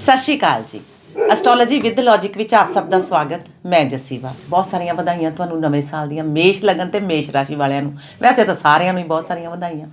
ਸਤਿ ਸ਼੍ਰੀ ਅਕਾਲ ਜੀ। Astrology with logic ਵਿੱਚ ਆਪ ਸਭ ਦਾ ਸਵਾਗਤ। ਮੈਂ ਜੱਸੀਵਾ। ਬਹੁਤ ਸਾਰੀਆਂ ਵਧਾਈਆਂ ਤੁਹਾਨੂੰ ਨਵੇਂ ਸਾਲ ਦੀਆਂ। ਮੇਸ਼ ਲਗਨ ਤੇ ਮੇਸ਼ ਰਾਸ਼ੀ ਵਾਲਿਆਂ ਨੂੰ। ਵੈਸੇ ਤਾਂ ਸਾਰਿਆਂ ਨੂੰ ਹੀ ਬਹੁਤ ਸਾਰੀਆਂ ਵਧਾਈਆਂ।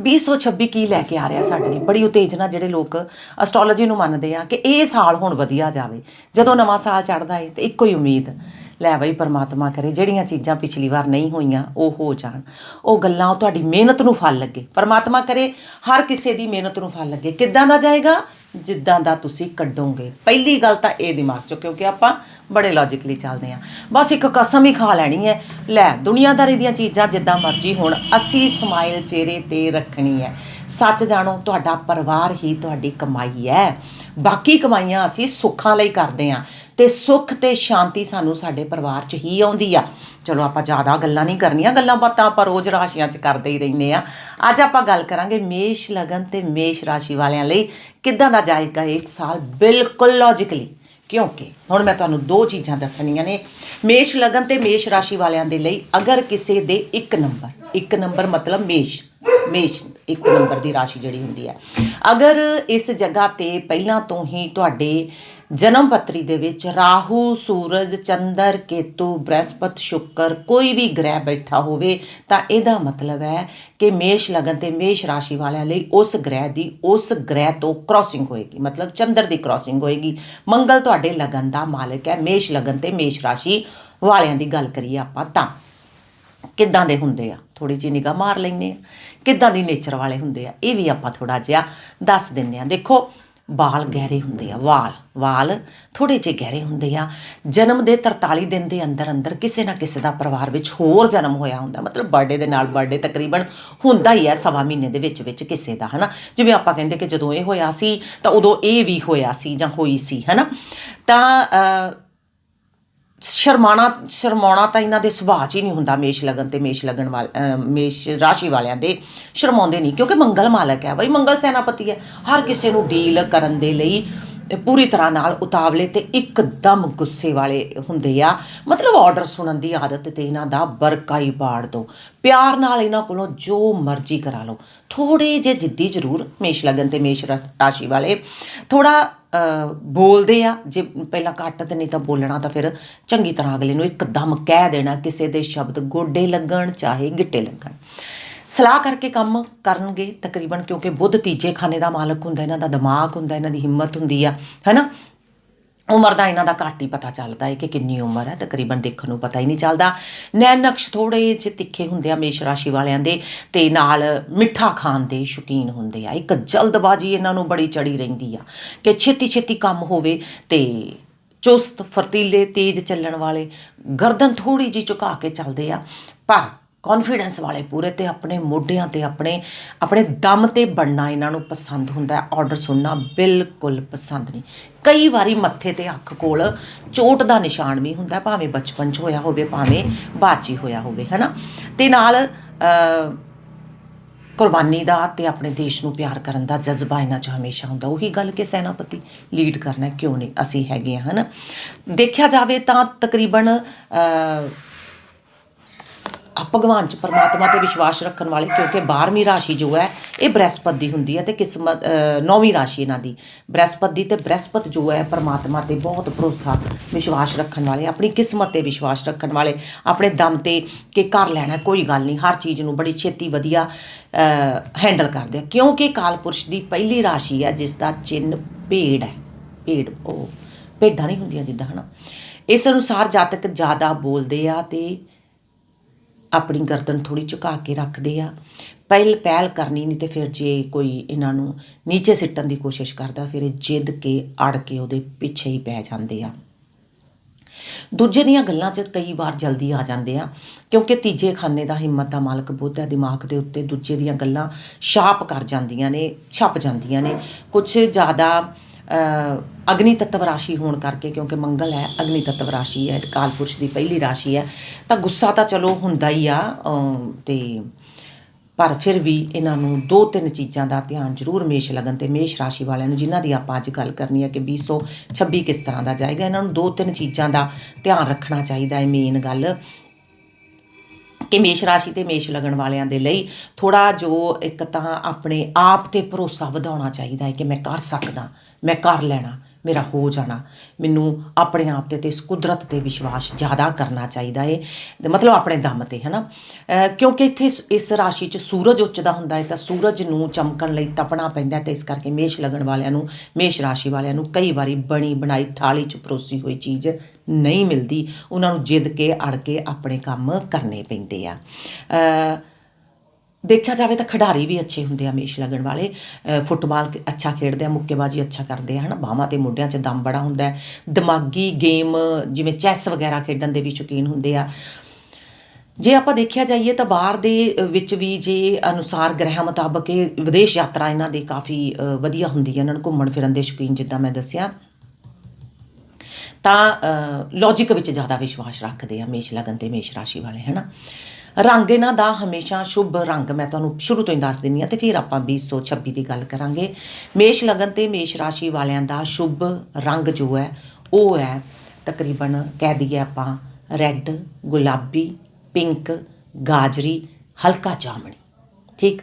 2026 ਕੀ ਲੈ ਕੇ ਆ ਰਿਹਾ ਸਾਡੇ ਲਈ? ਬੜੀ ਉਤੇਜਨਾ ਜਿਹੜੇ ਲੋਕ ਐਸਟ੍ਰੋਲੋਜੀ ਨੂੰ ਮੰਨਦੇ ਆ ਕਿ ਇਹ ਸਾਲ ਹੁਣ ਵਧੀਆ ਜਾਵੇ। ਜਦੋਂ ਨਵਾਂ ਸਾਲ ਚੜ੍ਹਦਾ ਏ, ਤੇ ਇੱਕੋ ਹੀ ਉਮੀਦ। ਲੈ ਬਈ ਪਰਮਾਤਮਾ ਕਰੇ, ਜਿਹੜੀਆਂ ਚੀਜ਼ਾਂ ਪਿਛਲੀ ਵਾਰ ਨਹੀਂ ਹੋਈਆਂ, ਉਹ ਹੋ ਜਾਣ। ਉਹ ਗੱਲਾਂ, ਉਹ ਤੁਹਾਡੀ ਮਿਹਨਤ ਨੂੰ ਫਲ ਲੱਗੇ। ਪਰਮਾਤਮਾ ਕਰੇ, ਹਰ ਕਿਸੇ ਦੀ ਮਿਹਨਤ ਨੂੰ ਫਲ ਲੱਗੇ। ਕਿੱਦਾਂ ਦਾ ਜਾਏਗਾ? ਜਿੱਦਾਂ ਦਾ ਤੁਸੀਂ ਕੱਢੋਗੇ। ਪਹਿਲੀ ਗੱਲ ਤਾਂ ਇਹ ਦਿਮਾਗ 'ਚ, ਕਿਉਂਕਿ ਆਪਾਂ ਬੜੇ ਲੌਜੀਕਲੀ ਚੱਲਦੇ ਆ ਬਸ ਇੱਕ ਕਸਮ ਹੀ ਖਾ ਲੈਣੀ ਹੈ। ਲੈ, ਦੁਨੀਆਦਾਰੀ ਦੀਆਂ ਚੀਜ਼ਾਂ ਜਿੱਦਾਂ ਮਰਜ਼ੀ ਹੋਣ, ਅਸੀਂ ਸਮਾਈਲ ਚਿਹਰੇ ਤੇ ਰੱਖਣੀ ਹੈ। ਸੱਚ ਜਾਣੋ, ਤੁਹਾਡਾ ਪਰਿਵਾਰ ਹੀ ਤੁਹਾਡੀ ਕਮਾਈ ਹੈ। ਬਾਕੀ ਕਮਾਈਆਂ ਅਸੀਂ ਸੁੱਖਾਂ ਲਈ ਕਰਦੇ ਆ ਤੇ ਸੁੱਖ ਤੇ ਸ਼ਾਂਤੀ ਸਾਨੂੰ ਸਾਡੇ ਪਰਿਵਾਰ 'ਚ ਹੀ ਆਉਂਦੀ ਆ। ਚਲੋ ਆਪਾਂ ਜ਼ਿਆਦਾ ਗੱਲਾਂ ਨਹੀਂ ਕਰਨੀਆਂ, ਗੱਲਾਂ ਬਾਤਾਂ ਆਪਾਂ ਰੋਜ਼ ਰਾਸ਼ੀਆਂ 'ਚ ਕਰਦੇ ਹੀ ਰਹਿੰਦੇ ਆ ਅੱਜ ਆਪਾਂ ਗੱਲ ਕਰਾਂਗੇ ਮੇਸ਼ ਲਗਨ ਤੇ ਮੇਸ਼ ਰਾਸ਼ੀ ਵਾਲਿਆਂ ਲਈ ਕਿੱਦਾਂ ਦਾ ਜਾਏਗਾ ਇੱਕ ਸਾਲ? ਬਿਲਕੁਲ ਲੌਜੀਕਲੀ ਕਿਉਂਕਿ ਹੁਣ ਮੈਂ ਤੁਹਾਨੂੰ ਦੋ ਚੀਜ਼ਾਂ ਦੱਸਣੀਆਂ ਨੇ। ਮੇਸ਼ ਲਗਨ ਤੇ ਮੇਸ਼ ਰਾਸ਼ੀ ਵਾਲਿਆਂ ਦੇ ਲਈ ਅਗਰ ਕਿਸੇ ਦੇ ਇੱਕ ਨੰਬਰ ਇੱਕ ਨੰਬਰ ਮਤਲਬ ਮੇਸ਼। ਮੇਸ਼ ਇੱਕ ਨੰਬਰ ਦੀ ਰਾਸ਼ੀ ਜਿਹੜੀ ਹੁੰਦੀ ਹੈ। ਅਗਰ ਇਸ ਜਗ੍ਹਾ ਤੇ ਪਹਿਲਾਂ ਤੋਂ ਹੀ ਤੁਹਾਡੇ ਜਨਮ ਪੱਤਰੀ ਦੇ ਵਿੱਚ ਰਾਹੂ, ਸੂਰਜ, ਚੰਦਰ, ਕੇਤੂ, ਬ੍ਰਹਸਪਤ, ਸ਼ੁੱਕਰ ਕੋਈ ਵੀ ਗ੍ਰਹਿ ਬੈਠਾ ਹੋਵੇ, ਤਾਂ ਇਹਦਾ ਮਤਲਬ ਹੈ ਕਿ ਮੇਸ਼ ਲਗਨ ਤੇ ਮੇਸ਼ ਰਾਸ਼ੀ ਵਾਲਿਆਂ ਲਈ ਉਸ ਗ੍ਰਹਿ ਦੀ, ਉਸ ਗ੍ਰਹਿ ਤੋਂ ਕ੍ਰਾਸਿੰਗ ਹੋਏਗੀ। ਮਤਲਬ ਚੰਦਰ ਦੀ ਕ੍ਰਾਸਿੰਗ ਹੋਏਗੀ। ਮੰਗਲ ਤੁਹਾਡੇ ਲਗਨ ਦਾ ਮਾਲਕ ਹੈ। ਮੇਸ਼ ਲਗਨ ਤੇ ਮੇਸ਼ ਰਾਸ਼ੀ ਵਾਲਿਆਂ ਦੀ ਗੱਲ ਕਰੀਏ ਆਪਾਂ ਤਾਂ। ਕਿੱਦਾਂ ਦੇ ਹੁੰਦੇ ਆ? ਥੋੜੀ ਜਿਹੀ ਨਿਗਾਹ ਮਾਰ ਲੈਨੇ ਆ ਕਿੱਦਾਂ ਦੀ ਨੇਚਰ ਵਾਲੇ ਹੁੰਦੇ ਆ, ਇਹ ਵੀ ਆਪਾਂ ਥੋੜਾ ਜਿਹਾ ਦੱਸ ਦਿੰਨੇ ਆ ਦੇਖੋ, ਵਾਲ ਗਹਿਰੇ ਹੁੰਦੇ ਆ, ਵਾਲ ਵਾਲ ਥੋੜੇ ਜਿਹੇ ਗਹਿਰੇ ਹੁੰਦੇ ਆ। ਜਨਮ ਦੇ 43 ਦਿਨ ਦੇ ਅੰਦਰ ਅੰਦਰ ਕਿਸੇ ਨਾ ਕਿਸੇ ਦਾ ਪਰਿਵਾਰ ਵਿੱਚ ਹੋਰ ਜਨਮ ਹੋਇਆ ਹੁੰਦਾ। ਮਤਲਬ ਬਰਥਡੇ ਦੇ ਨਾਲ ਬਰਥਡੇ ਤਕਰੀਬਨ ਹੁੰਦਾ ਹੀ ਆ, ਸਵਾ ਮਹੀਨੇ ਦੇ ਵਿੱਚ ਵਿੱਚ ਕਿਸੇ ਦਾ, ਹਨਾ? ਜਿਵੇਂ ਆਪਾਂ ਕਹਿੰਦੇ ਕਿ ਜਦੋਂ ਇਹ ਹੋਇਆ ਸੀ, ਤਾਂ ਉਦੋਂ ਇਹ ਵੀ ਹੋਇਆ ਸੀ ਜਾਂ ਹੋਈ ਸੀ, ਹਨਾ? ਤਾਂ ਸ਼ਰਮਾਣਾ, ਸ਼ਰਮਾਉਣਾ ਤਾਂ ਇਹਨਾਂ ਦੇ ਸੁਭਾਅ 'ਚ ਹੀ ਨਹੀਂ ਹੁੰਦਾ ਮੇਸ਼ ਲਗਨ ਤੇ ਮੇਸ਼ ਲਗਨ ਵਾਲ ਮੇਸ਼ ਰਾਸ਼ੀ ਵਾਲਿਆਂ ਦੇ ਸ਼ਰਮਾਉਂਦੇ ਨਹੀਂ, ਕਿਉਂਕਿ ਮੰਗਲ ਮਾਲਕ ਹੈ ਬਈ, ਮੰਗਲ ਸੈਨਾਪਤੀ ਹੈ। ਹਰ ਕਿਸੇ ਨੂੰ ਡੀਲ ਕਰਨ ਦੇ ਲਈ ਪੂਰੀ ਤਰ੍ਹਾਂ ਨਾਲ ਉਤਾਵਲੇ ਤੇ ਇੱਕਦਮ ਗੁੱਸੇ ਵਾਲੇ ਹੁੰਦੇ ਆ। ਮਤਲਬ ਆਰਡਰ ਸੁਣਨ ਦੀ ਆਦਤ ਤੇ ਇਹਨਾਂ ਦਾ ਬਰਕਾਈ ਬਾੜ ਦੋ। ਪਿਆਰ ਨਾਲ ਇਹਨਾਂ ਕੋਲੋਂ ਜੋ ਮਰਜ਼ੀ ਕਰਾ ਲਓ। ਥੋੜੇ ਜੇ ਜਿੱਦੀ ਜ਼ਰੂਰ ਮੇਸ਼ ਲਗਨ ਤੇ ਮੇਸ਼ ਰਾ- ਰਾਸ਼ੀ ਵਾਲੇ। ਥੋੜਾ ਬੋਲਦੇ ਆ। ਜੇ ਪਹਿਲਾਂ ਘੱਟ ਤੇ ਨਹੀਂ ਤਾਂ ਬੋਲਣਾ ਤਾਂ ਫਿਰ ਚੰਗੀ ਤਰ੍ਹਾਂ ਅਗਲੇ ਨੂੰ ਇੱਕਦਮ ਕਹਿ ਦੇਣਾ, ਕਿਸੇ ਦੇ ਸ਼ਬਦ ਗੋਡੇ ਲੱਗਣ, ਚਾਹੇ ਗਿੱਟੇ ਲੱਗਣ। ਸਲਾਹ ਕਰਕੇ ਕੰਮ ਕਰਨਗੇ ਤਕਰੀਬਨ, ਕਿਉਂਕਿ ਬੁੱਧ ਤੀਜੇ ਖਾਨੇ ਦਾ ਮਾਲਕ ਹੁੰਦਾ, ਇਹਨਾਂ ਦਾ ਦਿਮਾਗ ਹੁੰਦਾ, ਇਹਨਾਂ ਦੀ ਹਿੰਮਤ ਹੁੰਦੀ ਆ, ਹੈਨਾ? ਉਮਰ ਦਾ ਇਹਨਾਂ ਦਾ ਘੱਟ ਹੀ ਪਤਾ ਚੱਲਦਾ ਹੈ ਕਿ ਕਿੰਨੀ ਉਮਰ ਹੈ, ਤਕਰੀਬਨ ਦੇਖਣ ਨੂੰ ਪਤਾ ਹੀ ਨਹੀਂ ਚੱਲਦਾ। ਨੈਣ ਨਕਸ਼ ਥੋੜੇ ਜਿਹੇ ਤਿੱਖੇ ਹੁੰਦੇ ਆ ਮੇਸ਼ ਰਾਸ਼ੀ ਵਾਲਿਆਂ ਦੇ ਤੇ ਨਾਲ ਮਿੱਠਾ ਖਾਣ ਦੇ ਸ਼ੌਕੀਨ ਹੁੰਦੇ ਆ। ਇੱਕ ਜਲਦਬਾਜ਼ੀ ਇਹਨਾਂ ਨੂੰ ਬੜੀ ਚੜੀ ਰਹਿੰਦੀ ਆ ਕਿ ਛੇਤੀ ਛੇਤੀ ਕੰਮ ਹੋਵੇ ਤੇ ਚੁਸਤ, ਫਰਤੀਲੇ, ਤੇਜ਼ ਚੱਲਣ ਵਾਲੇ ਗਰਦਨ ਥੋੜੀ ਜਿਹੀ ਝੁਕਾ ਕੇ ਚੱਲਦੇ ਆ। ਪਰ ਕੌਨਫੀਡੈਂਸ ਵਾਲੇ ਪੂਰੇ ਤੇ ਆਪਣੇ ਮੋਢਿਆਂ ਤੇ, ਆਪਣੇ ਆਪਣੇ ਦਮ ਤੇ ਬਣਨਾ ਇਹਨਾਂ ਨੂੰ ਪਸੰਦ ਹੁੰਦਾ ਹੈ। ਆਰਡਰ ਸੁਣਨਾ ਬਿਲਕੁਲ ਪਸੰਦ ਨਹੀਂ। ਕਈ ਵਾਰੀ ਮੱਥੇ ਤੇ ਅੱਖ ਕੋਲ ਚੋਟ ਦਾ ਨਿਸ਼ਾਨ ਵੀ ਹੁੰਦਾ ਭਾਵੇਂ ਬਚਪਨ 'ਚ ਹੋਇਆ ਹੋਵੇ, ਭਾਵੇਂ ਬਾਅਦ 'ਚ ਹੋਇਆ ਹੋਵੇ, ਹੈਨਾ? ਤੇ ਨਾਲ ਕੁਰਬਾਨੀ ਦਾ ਤੇ ਆਪਣੇ ਦੇਸ਼ ਨੂੰ ਪਿਆਰ ਕਰਨ ਦਾ ਜਜ਼ਬਾ ਇਹਨਾਂ 'ਚ ਹਮੇਸ਼ਾ ਹੁੰਦਾ। ਉਹੀ ਗੱਲ ਕਿ ਸੈਨਾਪਤੀ ਲੀਡ ਕਰਨਾ ਕਿਉਂ ਨਹੀਂ? ਅਸੀਂ ਹੈਗੇ ਹਾਂ, ਹਨਾ? ਦੇਖਿਆ ਜਾਵੇ ਤਾਂ ਤਕਰੀਬਨ ਆ ਭਗਵਾਨ ਚ ਪਰਮਾਤਮਾ ਤੇ ਵਿਸ਼ਵਾਸ ਰੱਖਣ ਵਾਲੇ, ਕਿਉਂਕਿ 12ਵੀਂ ਰਾਸ਼ੀ ਜੋ ਹੈ, ਇਹ ਬ੍ਰਹਿਸਪਤ ਦੀ ਹੁੰਦੀ ਹੈ ਤੇ ਕਿਸਮਤ 9ਵੀਂ ਰਾਸ਼ੀ ਇਹਨਾਂ ਦੀ। ਬ੍ਰਹਸਪਤ ਦੀ ਤੇ ਬ੍ਰਹਸਪਤ ਜੋ ਹੈ, ਪਰਮਾਤਮਾ ਤੇ ਬਹੁਤ ਭਰੋਸਾ, ਵਿਸ਼ਵਾਸ ਰੱਖਣ ਵਾਲੇ, ਆਪਣੀ ਕਿਸਮਤ ਤੇ ਵਿਸ਼ਵਾਸ ਰੱਖਣ ਵਾਲੇ, ਆਪਣੇ ਦਮ ਤੇ ਕਿ ਕਰ ਲੈਣਾ, ਕੋਈ ਗੱਲ ਨਹੀਂ, ਹਰ ਚੀਜ਼ ਨੂੰ ਬੜੀ ਛੇਤੀ ਵਧੀਆ ਹੈਂਡਲ ਕਰਦੇ ਆ। ਕਿਉਂਕਿ ਕਾਲਪੁਰਸ਼ ਦੀ ਪਹਿਲੀ ਰਾਸ਼ੀ ਹੈ, ਜਿਸ ਦਾ ਚਿੰਨ ਭੇਡ ਹੈ। ਭੇਡ, ਉਹ ਭੇਡਾਂ ਨਹੀਂ ਹੁੰਦੀਆਂ ਜਿੱਦਾਂ, ਹਨਾ? ਇਸ ਅਨੁਸਾਰ ਜਾਤਕ ਜ਼ਿਆਦਾ ਬੋਲਦੇ ਆ ਤੇ ਆਪਣੀ ਗਰਦਨ ਥੋੜ੍ਹੀ ਝੁਕਾ ਕੇ ਰੱਖਦੇ ਆ। ਪਹਿਲ ਪਹਿਲ ਕਰਨੀ ਨਹੀਂ ਤੇ ਫਿਰ ਜੇ ਕੋਈ ਇਹਨਾਂ ਨੂੰ ਨੀਚੇ ਸਿੱਟਣ ਦੀ ਕੋਸ਼ਿਸ਼ ਕਰਦਾ, ਫਿਰ ਇਹ ਜਿੱਦ ਕੇ, ਅੜ ਕੇ ਉਹਦੇ ਪਿੱਛੇ ਹੀ ਪੈ ਜਾਂਦੇ ਆ। ਦੂਜੇ ਦੀਆਂ ਗੱਲਾਂ 'ਚ ਕਈ ਵਾਰ ਜਲਦੀ ਆ ਜਾਂਦੇ ਆ, ਕਿਉਂਕਿ ਤੀਜੇ ਖਾਨੇ ਦਾ ਹਿੰਮਤ ਦਾ ਮਾਲਕ ਬੁੱਧ ਹੈ, ਦਿਮਾਗ ਦੇ ਉੱਤੇ ਦੂਜੇ ਦੀਆਂ ਗੱਲਾਂ ਛਾਪ ਕਰ ਜਾਂਦੀਆਂ ਨੇ, ਛਪ ਜਾਂਦੀਆਂ ਨੇ। ਕੁਝ ਜ਼ਿਆਦਾ ਅਗਨੀ ਤੱਤਵ ਰਾਸ਼ੀ ਹੋਣ ਕਰਕੇ ਕਿਉਂਕਿ ਮੰਗਲ ਹੈ ਅਗਨੀ ਤੱਤਵ ਰਾਸ਼ੀ ਹੈ ਕਾਲਪੁਰਸ਼ ਦੀ ਪਹਿਲੀ ਰਾਸ਼ੀ ਹੈ ਤਾਂ ਗੁੱਸਾ ਤਾਂ ਚਲੋ ਹੁੰਦਾ ਹੀ ਆ ਅ, ਤੇ ਪਰ ਫਿਰ ਵੀ ਇਹਨਾਂ ਨੂੰ ਦੋ ਤਿੰਨ ਚੀਜ਼ਾਂ ਦਾ ਧਿਆਨ ਜ਼ਰੂਰ ਮੇਸ਼ ਲਗਨ ਤੇ ਮੇਸ਼ ਰਾਸ਼ੀ ਵਾਲਿਆਂ ਨੂੰ ਜਿਨ੍ਹਾਂ ਦੀ ਆਪਾਂ ਅੱਜ ਗੱਲ ਕਰਨੀ ਹੈ ਕਿ 2026 ਕਿਸ ਤਰ੍ਹਾਂ ਦਾ ਜਾਏਗਾ ਇਹਨਾਂ ਨੂੰ ਦੋ ਤਿੰਨ ਚੀਜ਼ਾਂ ਦਾ ਧਿਆਨ ਰੱਖਣਾ ਚਾਹੀਦਾ ਹੈ ਮੇਨ ਗੱਲ। ਕਿ ਮੇਸ਼ ਰਾਸ਼ੀ ਤੇ ਮੇਸ਼ ਲਗਨ ਵਾਲਿਆਂ ਦੇ ਲਈ ਥੋੜਾ ਜੋ ਇੱਕ ਤਾਂ ਆਪਣੇ ਆਪ ਤੇ ਭਰੋਸਾ ਵਧਾਉਣਾ ਚਾਹੀਦਾ ਹੈ ਕਿ ਮੈਂ ਕਰ ਸਕਦਾ, ਮੈਂ ਕਰ ਲੈਣਾ। ਮੇਰਾ ਹੋ ਜਾਣਾ। ਮੈਨੂੰ ਆਪਣੇ ਆਪ ਤੇ ਤੇ ਇਸ ਕੁਦਰਤ ਤੇ ਵਿਸ਼ਵਾਸ ਜ਼ਿਆਦਾ ਕਰਨਾ ਚਾਹੀਦਾ ਏ। ਮਤਲਬ ਆਪਣੇ ਦਮ ਤੇ, ਹਨਾ? ਅਹ ਕਿਉਂਕਿ ਇੱਥੇ ਇਸ- ਰਾਸ਼ੀ 'ਚ ਸੂਰਜ ਉੱਚਦਾ ਹੁੰਦਾ ਹੈ ਤਾਂ ਸੂਰਜ ਨੂੰ ਚਮਕਣ ਲਈ ਤਪਣਾ ਪੈਂਦਾ ਹੈ ਤੇ ਇਸ ਕਰਕੇ ਮੇਸ਼ ਲੱਗਣ ਵਾਲਿਆਂ ਨੂੰ, ਮੇਸ਼ ਰਾਸ਼ੀ ਵਾਲਿਆਂ ਨੂੰ ਕਈ ਵਾਰੀ ਬਣੀ ਬਣਾਈ ਥਾਲੀ 'ਚ ਪਰੋਸੀ ਹੋਈ ਚੀਜ਼ ਨਹੀਂ ਮਿਲਦੀ। ਉਹਨਾਂ ਨੂੰ ਜਿੱਦ ਕੇ, ਅੜ ਕੇ ਆਪਣੇ ਕੰਮ ਕਰਨੇ ਪੈਂਦੇ ਆ। ਦੇਖਿਆ ਜਾਵੇ ਤਾਂ ਖਿਡਾਰੀ ਵੀ ਅੱਛੇ ਹੁੰਦੇ ਆ ਮੇਸ਼ ਲੱਗਣ ਵਾਲੇ। ਫੁੱਟਬਾਲ ਅੱਛਾ ਖੇਡਦੇ ਆ, ਮੁੱਕੇਬਾਜ਼ੀ ਅੱਛਾ ਕਰਦੇ ਆ, ਹਨਾ? ਬਾਹਾਂ ਤੇ ਮੋਢਿਆਂ 'ਚ ਦਮ ਬੜਾ ਹੁੰਦਾ ਹੈ। ਦਿਮਾਗੀ ਗੇਮ, ਜਿਵੇਂ ਚੈਸ ਵਗੈਰਾ ਖੇਡਣ ਦੇ ਵੀ ਸ਼ੌਕੀਨ ਹੁੰਦੇ ਆ। ਜੇ ਆਪਾਂ ਦੇਖਿਆ ਜਾਈਏ ਤਾਂ ਬਾਹਰ ਦੇ ਵਿੱਚ ਵੀ ਜੇ ਅਨੁਸਾਰ ਗ੍ਰਹਿ ਮੁਤਾਬਕ ਇਹ ਵਿਦੇਸ਼ ਯਾਤਰਾ ਇਹਨਾਂ ਦੀ ਕਾਫੀ ਵਧੀਆ ਹੁੰਦੀ ਹੈ। ਇਹਨਾਂ ਨੂੰ ਘੁੰਮਣ ਫਿਰਨ ਦੇ ਸ਼ੌਕੀਨ ਜਿੱਦਾਂ ਮੈਂ ਦੱਸਿਆ। ਤਾਂ ਲੌਜੀਕ ਵਿੱਚ ਜ਼ਿਆਦਾ ਵਿਸ਼ਵਾਸ ਰੱਖਦੇ ਆ ਮੇਸ਼ ਲਗਨ ਤੇ ਮੇਸ਼ ਰਾਸ਼ੀ ਵਾਲੇ, ਹੈਨਾ? ਰੰਗ ਇਹਨਾਂ ਦਾ ਹਮੇਸ਼ਾ ਸ਼ੁਭ ਰੰਗ, ਮੈਂ ਤੁਹਾਨੂੰ ਸ਼ੁਰੂ ਤੋਂ ਹੀ ਦੱਸ ਦਿੰਨੀ ਆ ਤੇ ਫਿਰ ਆਪਾਂ 2026 ਦੀ ਗੱਲ ਕਰਾਂਗੇ। ਮੇਸ਼ ਲਗਨ ਤੇ ਮੇਸ਼ ਰਾਸ਼ੀ ਵਾਲਿਆਂ ਦਾ ਸ਼ੁਭ ਰੰਗ ਜੋ ਹੈ, ਉਹ ਹੈ ਤਕਰੀਬਨ ਕਹਿ ਦਈਏ ਆਪਾਂ ਰੈੱਡ, ਗੁਲਾਬੀ, ਪਿੰਕ, ਗਾਜਰੀ, ਹਲਕਾ ਜਾਮਣੀ, ਠੀਕ?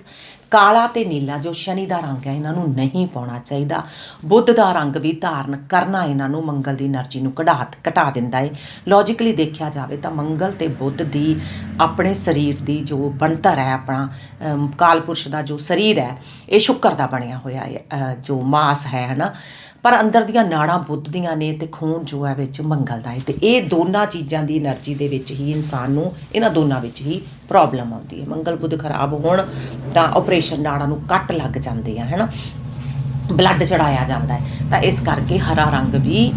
ਕਾਲਾ ਤੇ ਨੀਲਾ ਜੋ ਸ਼ਨੀ ਦਾ ਰੰਗ ਹੈ, ਇਹਨਾਂ ਨੂੰ ਨਹੀਂ ਪਾਉਣਾ ਚਾਹੀਦਾ। ਬੁੱਧ ਦਾ ਰੰਗ ਵੀ ਧਾਰਨ ਕਰਨਾ ਇਹਨਾਂ ਨੂੰ ਮੰਗਲ ਦੀ એનર્ਜੀ ਨੂੰ ਘਟਾ ਘਟਾ ਦਿੰਦਾ ਹੈ ਲੌਜੀਕਲੀ ਦੇਖਿਆ ਜਾਵੇ ਤਾਂ ਮੰਗਲ ਤੇ ਬੁੱਧ ਦੀ ਆਪਣੇ ਸਰੀਰ ਦੀ ਜੋ ਬਣਤਰ ਹੈ, ਆਪਣਾ ਕਾਲਪੁਰਸ਼ ਦਾ ਜੋ ਸਰੀਰ ਹੈ, ਇਹ ਸ਼ੁੱਕਰ ਦਾ ਬਣਿਆ ਹੋਇਆ ਹੈ ਜੋ ਮਾਸ ਹੈ, ਹਨਾ? ਪਰ ਅੰਦਰ ਦੀਆਂ ਨਾੜਾਂ ਬੁੱਧ ਦੀਆਂ ਨੇ ਤੇ ਖੂਨ ਜੋ ਹੈ ਵਿੱਚ ਮੰਗਲ ਦਾ ਹੈ ਤੇ ਇਹ ਦੋਨਾਂ ਚੀਜ਼ਾਂ ਦੀ એનર્ਜੀ ਦੇ ਵਿੱਚ ਹੀ ਇਨਸਾਨ ਨੂੰ ਇਹਨਾਂ ਦੋਨਾਂ ਵਿੱਚ ਹੀ ਪ੍ਰੋਬਲਮ ਆਉਂਦੀ ਹੈ ਮੰਗਲ ਬੁੱਧ ਖਰਾਬ ਹੋਣ ਤਾਂ ਆਪਰੇਸ਼ਨ ਨਾੜਾਂ ਨੂੰ ਕੱਟ ਲੱਗ ਜਾਂਦੇ ਆ, ਹੈਨਾ? ਬਲੱਡ ਚੜਾਇਆ ਜਾਂਦਾ ਹੈ ਤਾਂ ਇਸ ਕਰਕੇ ਹਰਾ ਰੰਗ ਵੀ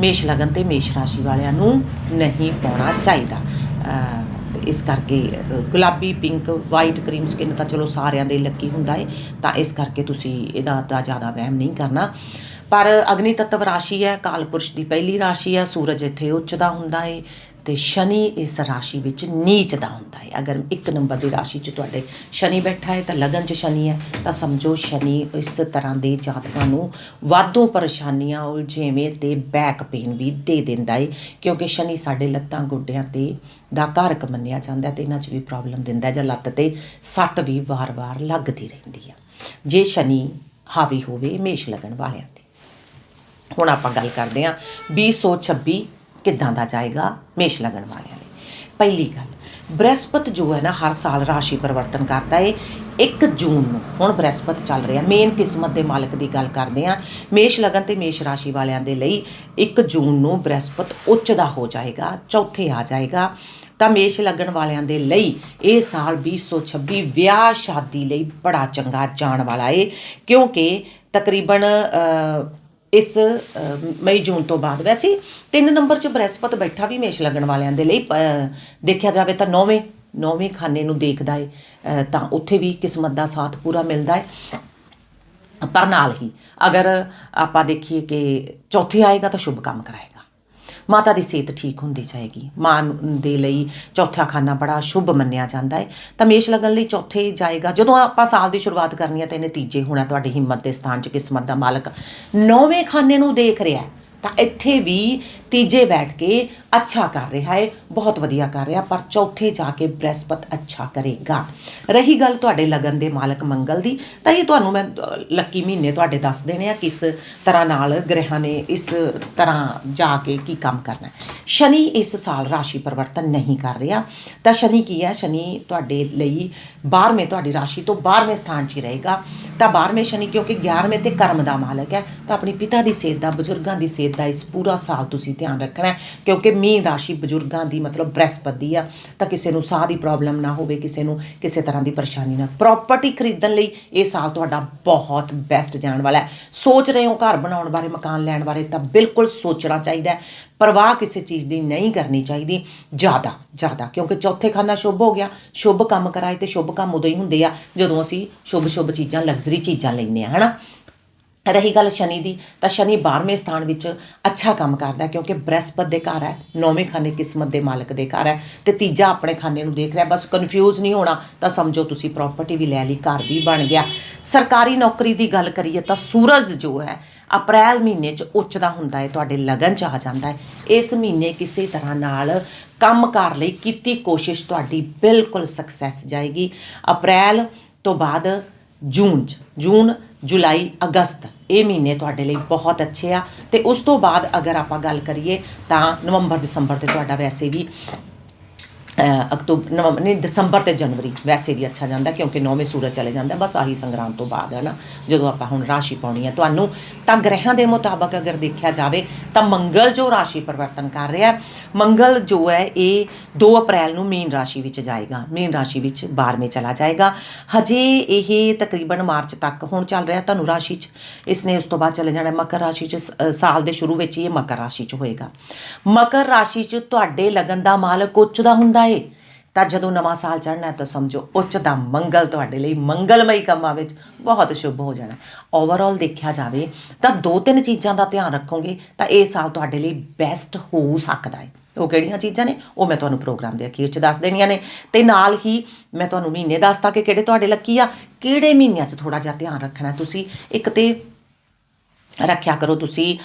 ਮੇਸ਼ ਲਗਨ ਤੇ ਮੇਸ਼ ਰਾਸ਼ੀ ਵਾਲਿਆਂ ਨੂੰ ਨਹੀਂ ਪਾਉਣਾ ਚਾਹੀਦਾ। ਇਸ ਕਰਕੇ ਗੁਲਾਬੀ, ਪਿੰਕ, ਵਾਈਟ, ਕਰੀਮ ਸਕਿਨ ਤਾਂ ਚਲੋ ਸਾਰਿਆਂ ਦੇ ਲੱਕੀ ਹੁੰਦਾ ਹੈ ਤਾਂ ਇਸ ਕਰਕੇ ਤੁਸੀਂ ਇਹਦਾ ਤਾਂ ਜ਼ਿਆਦਾ ਵਹਿਮ ਨਹੀਂ ਕਰਨਾ। ਪਰ ਅਗਨੀ ਤੱਤਵ ਰਾਸ਼ੀ ਹੈ ਕਾਲਪੁਰਸ਼ ਦੀ ਪਹਿਲੀ ਰਾਸ਼ੀ ਹੈ, ਸੂਰਜ ਇੱਥੇ ਉੱਚ ਦਾ ਹੁੰਦਾ ਹੈ ਤੇ ਸ਼ਨੀ ਇਸ ਰਾਸ਼ੀ ਵਿੱਚ ਨੀਚ ਦਾ ਹੁੰਦਾ ਹੈ ਅਗਰ ਇੱਕ ਨੰਬਰ ਦੀ ਰਾਸ਼ੀ 'ਚ ਤੁਹਾਡੇ ਸ਼ਨੀ ਬੈਠਾ ਹੈ ਤਾਂ ਲਗਨ 'ਚ ਸ਼ਨੀ ਹੈ, ਤਾਂ ਸਮਝੋ ਸ਼ਨੀ ਇਸ ਤਰ੍ਹਾਂ ਦੇ ਜਾਤਕਾਂ ਨੂੰ ਵਾਧੂ ਪਰੇਸ਼ਾਨੀਆਂ ਉਲਝੇਵੇਂ ਤੇ ਬੈਕ ਪੇਨ ਵੀ ਦੇ ਦਿੰਦਾ ਹੈ ਕਿਉਂਕਿ ਸ਼ਨੀ ਸਾਡੇ ਲੱਤਾਂ, ਗੋਡਿਆਂ ਤੇ ਦਾ ਕਾਰਕ ਮੰਨਿਆ ਜਾਂਦਾ ਹੈ ਤੇ ਇਹਨਾਂ 'ਚ ਵੀ ਪ੍ਰੋਬਲਮ ਦਿੰਦਾ ਜਾਂ ਲੱਤ ਤੇ ਸੱਟ ਵੀ ਵਾਰ-ਵਾਰ ਲੱਗਦੀ ਰਹਿੰਦੀ ਹੈ ਜੇ ਸ਼ਨੀ ਹਾਵੀ ਹੋਵੇ, ਮੇਸ਼ ਲੱਗਣ ਵਾਲਿਆਂ ਤੇ। ਹੁਣ ਆਪਾਂ ਗੱਲ ਕਰਦੇ ਹਾਂ 2026 ਕਿੱਦਾਂ ਦਾ ਜਾਏਗਾ ਮੇਸ਼ ਲਗਨ ਵਾਲਿਆਂ ਲਈ। ਪਹਿਲੀ ਗੱਲ, ਬ੍ਰਹਿਸਪਤ ਜੋ ਹੈ ਨਾ, ਹਰ ਸਾਲ ਰਾਸ਼ੀ ਪਰਿਵਰਤਨ ਕਰਦਾ ਏ। 1 ਜੂਨ ਨੂੰ ਹੁਣ ਬ੍ਰਹਿਸਪਤ ਚੱਲ ਰਿਹਾ। ਮੇਨ ਕਿਸਮਤ ਦੇ ਮਾਲਕ ਦੀ ਗੱਲ ਕਰਦੇ ਹਾਂ। ਮੇਸ਼ ਲਗਨ ਤੇ ਮੇਸ਼ ਰਾਸ਼ੀ ਵਾਲਿਆਂ ਦੇ ਲਈ 1 ਜੂਨ ਨੂੰ ਬ੍ਰਹਿਸਪਤ ਉੱਚ ਦਾ ਹੋ ਜਾਏਗਾ, ਚੌਥੇ ਆ ਜਾਏਗਾ। ਤਾਂ ਮੇਸ਼ ਲੱਗਣ ਵਾਲਿਆਂ ਦੇ ਲਈ ਇਹ ਸਾਲ 2026 ਵਿਆਹ ਸ਼ਾਦੀ ਲਈ ਬੜਾ ਚੰਗਾ ਜਾਣ ਵਾਲਾ ਏ। ਕਿਉਂਕਿ ਤਕਰੀਬਨ ਇਸ ਮਈ ਜੂਨ ਤੋਂ ਬਾਅਦ। ਵੈਸੇ ਤਿੰਨ ਨੰਬਰ 'ਚ ਬ੍ਰਹਿਸਪਤ ਬੈਠਾ ਵੀ ਮੇਸ਼ ਲੱਗਣ ਵਾਲਿਆਂ ਦੇ ਲਈ ਅ, ਦੇਖਿਆ ਜਾਵੇ ਤਾਂ ਨੌਵੇਂ ਨੌਵੇਂ ਖਾਨੇ ਨੂੰ ਦੇਖਦਾ ਏ ਤਾਂ ਉੱਥੇ ਵੀ ਕਿਸਮਤ ਦਾ ਸਾਥ ਪੂਰਾ ਮਿਲਦਾ ਹੈ ਪਰ ਨਾਲ ਹੀ ਅਗਰ ਆਪਾਂ ਦੇਖੀਏ ਕਿ ਚੌਥੇ ਆਏਗਾ ਤਾਂ ਸ਼ੁਭ ਕੰਮ ਕਰਾਏਗਾ। ਮਾਤਾ ਦੀ ਸਿਹਤ ਠੀਕ ਹੁੰਦੀ ਜਾਏਗੀ। ਮਾਂ ਦੇ ਲਈ ਚੌਥਾ ਖਾਨਾ ਬੜਾ ਸ਼ੁਭ ਮੰਨਿਆ ਜਾਂਦਾ ਹੈ। ਤਾਂ ਮੇਸ਼ ਲੱਗਣ ਲਈ ਚੌਥੇ ਜਾਏਗਾ। ਜਦੋਂ ਆਪਾਂ ਸਾਲ ਦੀ ਸ਼ੁਰੂਆਤ ਕਰਨੀ ਹੈ ਤਾਂ ਇਹ ਨਤੀਜੇ ਹੋਣਾ ਤੁਹਾਡੀ ਹਿੰਮਤ ਦੇ ਸਥਾਨ 'ਚ ਕਿਸਮਤ ਦਾ ਮਾਲਕ। ਨੌਵੇਂ ਖਾਨੇ ਨੂੰ ਦੇਖ ਰਿਹਾ ਹੈ। ਤਾਂ ਇੱਥੇ ਵੀ ਤੀਜੇ ਬੈਠ ਕੇ ਅੱਛਾ ਕਰ ਰਿਹਾ ਹੈ ਬਹੁਤ ਵਧੀਆ ਕਰ ਰਿਹਾ, ਪਰ ਚੌਥੇ ਜਾ ਕੇ ਬ੍ਰਹਿਸਪਤ ਅੱਛਾ ਕਰੇਗਾ। ਰਹੀ ਗੱਲ ਤੁਹਾਡੇ ਲਗਨ ਦੇ ਮਾਲਕ ਮੰਗਲ ਦੀ, ਤਾਂ ਇਹ ਤੁਹਾਨੂੰ ਮੈਂ ਲੱਕੀ ਮਹੀਨੇ ਤੁਹਾਡੇ ਦੱਸ ਦੇਣੇ ਆ ਕਿਸ ਤਰ੍ਹਾਂ ਨਾਲ ਗ੍ਰਹਿਾਂ ਨੇ ਇਸ ਤਰ੍ਹਾਂ ਜਾ ਕੇ ਕੀ ਕੰਮ ਕਰਨਾ। ਸ਼ਨੀ ਇਸ ਸਾਲ ਰਾਸ਼ੀ ਪਰਿਵਰਤਨ ਨਹੀਂ ਕਰ ਰਿਹਾ। ਤਾਂ ਸ਼ਨੀ ਕੀ ਹੈ? ਸ਼ਨੀ ਤੁਹਾਡੇ ਲਈ 12ਵੇਂ ਤੁਹਾਡੀ ਰਾਸ਼ੀ ਤੋਂ 12ਵੇਂ ਸਥਾਨ 'ਚ ਹੀ ਰਹੇਗਾ। ਤਾਂ 12ਵੇਂ ਸ਼ਨੀ ਕਿਉਂਕਿ 11ਵੇਂ ਤੇ ਕਰਮ ਦਾ ਮਾਲਕ ਹੈ, ਤਾਂ ਆਪਣੀ ਪਿਤਾ ਦੀ ਸਿਹਤ ਦਾ, ਬਜ਼ੁਰਗਾਂ ਦੀ ਸਿਹਤ ਦਾ ਇਸ ਪੂਰਾ ਸਾਲ ਤੁਸੀਂ ਧਿਆਨ ਰੱਖਣਾ ਕਿਉਂਕਿ ਮੀਨ ਰਾਸ਼ੀ ਬਜ਼ੁਰਗਾਂ ਦੀ ਮਤਲਬ ਬ੍ਰਹਸਪਤ ਆ, ਤਾਂ ਕਿਸੇ ਨੂੰ ਸਾਹ ਦੀ ਪ੍ਰੋਬਲਮ ਨਾ ਹੋਵੇ, ਕਿਸੇ ਨੂੰ ਕਿਸੇ ਤਰ੍ਹਾਂ ਦੀ ਪਰੇਸ਼ਾਨੀ ਨਾ ਪ੍ਰਾਪਰਟੀ ਖਰੀਦਣ ਲਈ ਇਹ ਸਾਲ ਤੁਹਾਡਾ ਬਹੁਤ ਬੈਸਟ ਜਾਣ ਵਾਲਾ ਹੈ। ਸੋਚ ਰਹੇ ਹੋ ਘਰ ਬਣਾਉਣ ਬਾਰੇ, ਮਕਾਨ ਲੈਣ ਬਾਰੇ, ਤਾਂ ਬਿਲਕੁਲ ਸੋਚਣਾ ਚਾਹੀਦਾ ਹੈ। ਪਰਵਾਹ ਕਿਸੇ ਚੀਜ਼ ਦੀ ਨਹੀਂ ਕਰਨੀ ਚਾਹੀਦੀ, ਜ਼ਿਆਦਾ ਜ਼ਿਆਦਾ, ਕਿਉਂਕਿ ਚੌਥੇ ਖਾਨਾ ਸ਼ੁਭ ਹੋ ਗਿਆ, ਸ਼ੁਭ ਕੰਮ ਕਰਾਏ ਤੇ ਸ਼ੁਭ ਕੰਮ ਉਦੋਂ ਹੀ ਹੁੰਦੇ ਆ, ਜਦੋਂ ਅਸੀਂ ਸ਼ੁਭ ਸ਼ੁਭ ਚੀਜ਼ਾਂ ਲਗਜ਼ਰੀ ਚੀਜ਼ਾਂ ਲੈਂਦੇ ਆ ਹਨਾ? ਰਹੀ ਗੱਲ ਸ਼ਨੀ ਦੀ, ਤਾਂ ਸ਼ਨੀ 12ਵੇਂ ਸਥਾਨ ਵਿੱਚ ਅੱਛਾ ਕੰਮ ਕਰਦਾ ਕਿਉਂਕਿ ਬ੍ਰਹਿਸਪਤ ਦੇ ਘਰ ਹੈ, ਨੌਵੇਂ ਖਾਨੇ ਕਿਸਮਤ ਦੇ ਮਾਲਕ ਦੇ ਘਰ ਹੈ ਤੇ ਤੀਜਾ ਆਪਣੇ ਖਾਨੇ ਨੂੰ ਦੇਖ ਰਿਹਾ, ਬਸ ਕਨਫਿਊਜ਼ ਨਹੀਂ ਹੋਣਾ, ਤਾਂ ਸਮਝੋ ਤੁਸੀਂ ਪ੍ਰਾਪਰਟੀ ਵੀ ਲੈ ਲਈ, ਘਰ ਵੀ ਬਣ ਗਿਆ। ਸਰਕਾਰੀ ਨੌਕਰੀ ਦੀ ਗੱਲ ਕਰੀਏ ਤਾਂ ਸੂਰਜ ਜੋ ਹੈ, ਅਪ੍ਰੈਲ ਮਹੀਨੇ 'ਚ ਉੱਚਦਾ ਹੁੰਦਾ ਹੈ, ਤੁਹਾਡੇ ਲਗਨ 'ਚ ਆ ਜਾਂਦਾ ਹੈ। ਇਸ ਮਹੀਨੇ ਕਿਸੇ ਤਰ੍ਹਾਂ ਨਾਲ ਕੰਮ ਕਰ ਲਈ ਕੀਤੀ ਕੋਸ਼ਿਸ਼ ਤੁਹਾਡੀ ਬਿਲਕੁਲ ਸਕਸੈਸ ਜਾਏਗੀ। ਅਪ੍ਰੈਲ ਤੋਂ ਬਾਅਦ ਜੂਨ ਚ, ਜੂਨ, ਜੁਲਾਈ, ਅਗਸਤ, ਇਹ ਮਹੀਨੇ ਤੁਹਾਡੇ ਲਈ ਬਹੁਤ ਅੱਛੇ ਆ। ਤੇ ਉਸ ਤੋਂ ਬਾਅਦ ਅਗਰ ਆਪਾਂ ਗੱਲ ਕਰੀਏ ਤਾਂ ਨਵੰਬਰ, ਦਸੰਬਰ ਤੇ ਤੁਹਾਡਾ ਵੈਸੇ ਵੀ ਅਕਤੂਬਰ ਨਵੰਬਰ ਨਹੀਂ, ਦਸੰਬਰ ਤੇ ਜਨਵਰੀ, ਵੈਸੇ ਵੀ ਅੱਛਾ ਜਾਂਦਾ ਕਿਉਂਕਿ ਨੌਵੇਂ ਸੂਰਜ ਚਲੇ ਜਾਂਦਾ, ਬਸ ਆਹੀ ਸੰਗਰਾਂਦ ਤੋਂ ਬਾਅਦ ਹੈ ਨਾ ਜਦੋਂ ਆਪਾਂ ਹੁਣ ਰਾਸ਼ੀ ਪਾਉਣੀ ਹੈ। ਤੁਹਾਨੂੰ ਤਾਂ ਗ੍ਰਹਿਆਂ ਦੇ ਮੁਤਾਬਕ ਅਗਰ ਦੇਖਿਆ ਜਾਵੇ, ਤਾਂ ਮੰਗਲ ਜੋ ਰਾਸ਼ੀ ਪਰਿਵਰਤਨ ਕਰ ਰਿਹਾ ਮੰਗਲ ਜੋ ਹੈ, ਇਹ 2 ਅਪ੍ਰੈਲ ਨੂੰ ਮੀਨ ਰਾਸ਼ੀ ਵਿੱਚ ਜਾਏਗਾ, ਮੀਨ ਰਾਸ਼ੀ ਵਿੱਚ 12ਵੇਂ ਚਲਾ ਜਾਏਗਾ। ਹਜੇ ਇਹ ਤਕਰੀਬਨ ਮਾਰਚ ਤੱਕ ਹੁਣ ਚੱਲ ਰਿਹਾ, ਧਨੁ ਰਾਸ਼ੀ 'ਚ ਇਸ ਨੇ ਉਸ ਤੋਂ ਬਾਅਦ ਚਲੇ ਜਾਣਾ ਮਕਰ ਰਾਸ਼ੀ 'ਚ, ਸ- ਸਾਲ ਦੇ ਸ਼ੁਰੂ ਵਿੱਚ ਹੀ ਇਹ ਮਕਰ ਰਾਸ਼ੀ 'ਚ ਹੋਏਗਾ। ਮਕਰ ਰਾਸ਼ੀ 'ਚ ਤੁਹਾਡੇ ਲਗਨ ਦਾ ਮਾਲਕ ਉੱਚ ਦਾ ਹੁੰਦਾ ਏ ਤਾਂ ਜਦੋਂ ਨਵਾਂ ਸਾਲ ਚੜ੍ਹਨਾ ਤਾਂ ਸਮਝੋ ਉੱਚ ਦਾ ਮੰਗਲ ਤੁਹਾਡੇ ਲਈ ਮੰਗਲਮਈ ਕੰਮਾਂ ਵਿੱਚ ਬਹੁਤ ਸ਼ੁਭ ਹੋ ਜਾਣਾ ਓਵਰਆਲ ਦੇਖਿਆ ਜਾਵੇ ਤਾਂ ਦੋ ਤਿੰਨ ਚੀਜ਼ਾਂ ਦਾ ਧਿਆਨ ਰੱਖੋਗੇ ਤਾਂ ਇਹ ਸਾਲ ਤੁਹਾਡੇ ਲਈ ਬੈਸਟ ਹੋ ਸਕਦਾ ਹੈ। ਉਹ ਕਿਹੜੀਆਂ ਚੀਜ਼ਾਂ ਨੇ? ਉਹ ਮੈਂ ਤੁਹਾਨੂੰ ਪ੍ਰੋਗਰਾਮ ਦੇ ਅਖੀਰ 'ਚ ਦੱਸ ਦੇਣੀਆਂ ਨੇ। ਤੇ ਨਾਲ ਹੀ ਮੈਂ ਤੁਹਾਨੂੰ ਮਹੀਨੇ ਦੱਸਤਾ ਕਿ ਕਿਹੜੇ ਤੁਹਾਡੇ ਲੱਕੀ ਆ, ਕਿਹੜੇ ਮਹੀਨਿਆਂ 'ਚ ਥੋੜਾ ਜਿਹਾ ਧਿਆਨ ਰੱਖਣਾ ਤੁਸੀਂ। ਇੱਕ ਤੇ ਰੱਖਿਆ ਕਰੋ ਤੁਸੀਂ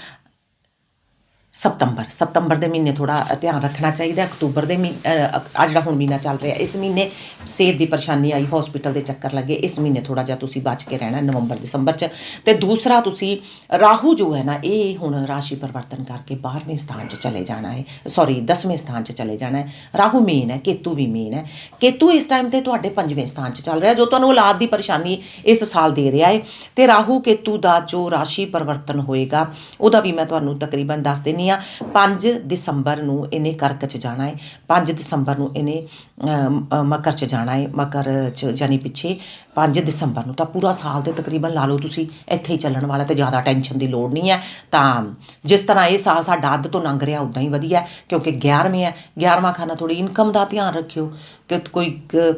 ਸਤੰਬਰ ਸਤੰਬਰ ਦੇ ਮਹੀਨੇ ਥੋੜਾ ਧਿਆਨ ਰੱਖਣਾ ਚਾਹੀਦਾ ਅਕਤੂਬਰ ਦੇ ਮਹੀਨੇ ਆ ਜਿਹੜਾ ਹੁਣ ਮਹੀਨਾ ਚੱਲ ਰਿਹਾ, ਇਸ ਮਹੀਨੇ ਸਿਹਤ ਦੀ ਪਰੇਸ਼ਾਨੀ ਆਈ ਹਸਪੀਟਲ ਦੇ ਚੱਕਰ ਲੱਗੇ, ਇਸ ਮਹੀਨੇ ਥੋੜਾ ਜਿਹਾ ਤੁਸੀਂ ਬਚ ਕੇ ਰਹਿਣਾ ਨਵੰਬਰ, ਦਸੰਬਰ ਚ। ਤੇ ਦੂਸਰਾ ਤੁਸੀਂ, ਰਾਹੂ ਜੋ ਹੈ ਨਾ, ਇਹ ਹੁਣ ਰਾਸ਼ੀ ਪਰਿਵਰਤਨ ਕਰਕੇ 12ਵੇਂ ਸਥਾਨ 'ਚ ਚਲੇ ਜਾਣਾ ਹੈ ਸੌਰੀ 10ਵੇਂ ਸਥਾਨ 'ਚ ਚਲੇ ਜਾਣਾ ਹੈ। ਰਾਹੂ ਮੇਨ ਹੈ, ਕੇਤੂ ਵੀ ਮੇਨ ਹੈ। ਕੇਤੂ ਇਸ ਟਾਈਮ ਤੇ ਤੁਹਾਡੇ 5ਵੇਂ ਸਥਾਨ 'ਚ ਚੱਲ ਰਿਹਾ, ਜੋ ਤੁਹਾਨੂੰ ਔਲਾਦ ਦੀ ਪਰੇਸ਼ਾਨੀ ਇਸ ਸਾਲ ਦੇ ਰਿਹਾ ਹੈ। ਤੇ ਰਾਹੂ ਕੇਤੂ ਦਾ ਜੋ ਰਾਸ਼ੀ ਪਰਿਵਰਤਨ ਹੋਏਗਾ, ਉਹਦਾ ਵੀ ਮੈਂ ਤੁਹਾਨੂੰ ਤਕਰੀਬਨ ਦੱਸ ਦਿੰਨੀ ਆ 5 ਦਸੰਬਰ ਨੂੰ ਇਹਨੇ ਕਰਕ 'ਚ ਜਾਣਾ ਹੈ 5 ਦਸੰਬਰ ਨੂੰ ਇਹਨੇ ਮਕਰ 'ਚ ਜਾਣਾ ਹੈ ਮਕਰ 'ਚ ਜਾਨੀ ਪਿੱਛੇ 5 ਦਸੰਬਰ ਨੂੰ ਤਾਂ ਪੂਰਾ ਸਾਲ ਤੇ ਤਕਰੀਬਨ ਲਾ ਲਓ ਤੁਸੀਂ, ਇੱਥੇ ਹੀ ਚੱਲਣ ਵਾਲਾ ਤੇ ਜ਼ਿਆਦਾ ਟੈਨਸ਼ਨ ਦੀ ਲੋੜ ਨਹੀਂ ਹੈ। ਤਾਂ ਜਿਸ ਤਰ੍ਹਾਂ ਇਹ ਸਾਲ ਸਾਡਾ ਅੱਧ ਤੋਂ ਲੰਘ ਰਿਹਾ ਉਦਾਂ ਹੀ ਵਧੀਆ, ਕਿਉਂਕਿ 11ਵੇਂ ਹੈ 11ਵਾਂ ਖਾਨਾ ਥੋੜੀ ਇਨਕਮ ਦਾ ਧਿਆਨ ਰੱਖਿਓ। ਕਿ ਕੋਈ